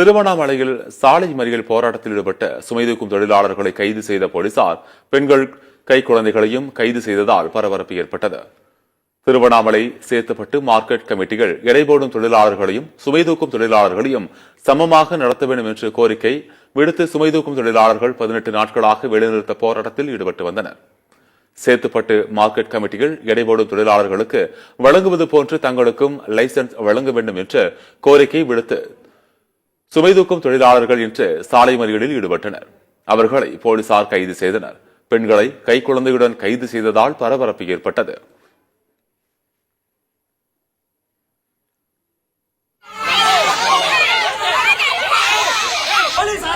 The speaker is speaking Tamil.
திருவண்ணாமலையில் சாலை மறியல் போராட்டத்தில் ஈடுபட்ட சுமைதூக்கும் தொழிலாளர்களை கைது செய்த போலீசார் பெண்கள் கை குழந்தைகளையும் கைது செய்ததால் பரபரப்பு ஏற்பட்டது. திருவண்ணாமலை சேத்துப்பட்டு மார்க்கெட் கமிட்டிகள் எடைபோடும் தொழிலாளர்களையும் சுமைதூக்கும் தொழிலாளர்களையும் சமமாக நடத்த வேண்டும் என்று கோரிக்கை விடுத்து சுமைதூக்கும் தொழிலாளர்கள் பதினெட்டு நாட்களாக வேலைநிறுத்த போராட்டத்தில் ஈடுபட்டு வந்தனர். சேத்துப்பட்டு மார்க்கெட் கமிட்டிகள் எடைபோடும் தொழிலாளர்களுக்கு வழங்குவது போன்று தங்களுக்கும் லைசன்ஸ் வழங்க வேண்டும் என்று கோரிக்கை விடுத்து சுமை தூக்கும் தொழிலாளர்கள் இன்று சாலை மறியலில் ஈடுபட்டனர். அவர்களை போலீசார் கைது செய்தனர். பெண்களை கைக்குழந்தையுடன் கைது செய்ததால் பரபரப்பு ஏற்பட்டது. போலீஸ்